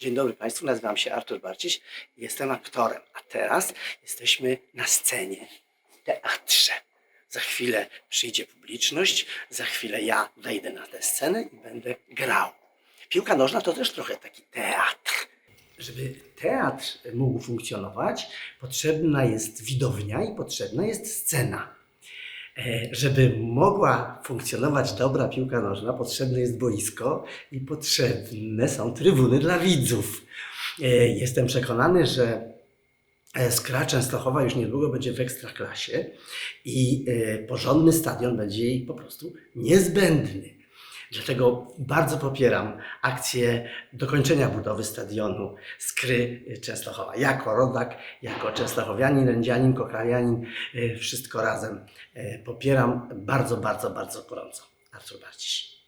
Dzień dobry Państwu, nazywam się Artur Barciś, jestem aktorem, a teraz jesteśmy na scenie, w teatrze. Za chwilę przyjdzie publiczność, za chwilę ja wejdę na tę scenę i będę grał. Piłka nożna to też trochę taki teatr. Żeby teatr mógł funkcjonować, potrzebna jest widownia i potrzebna jest scena. E, Żeby mogła funkcjonować dobra piłka nożna, potrzebne jest boisko i potrzebne są trybuny dla widzów. E, Jestem przekonany, że e, Skra Częstochowa już niedługo będzie w ekstraklasie i e, porządny stadion będzie jej po prostu niezbędny. Dlatego bardzo popieram akcję dokończenia budowy stadionu Skry Częstochowa. Jako rodak, jako częstochowianin, rędzianin, kokrajanin, y, wszystko razem y, popieram bardzo, bardzo, bardzo gorąco. Artur Barciś.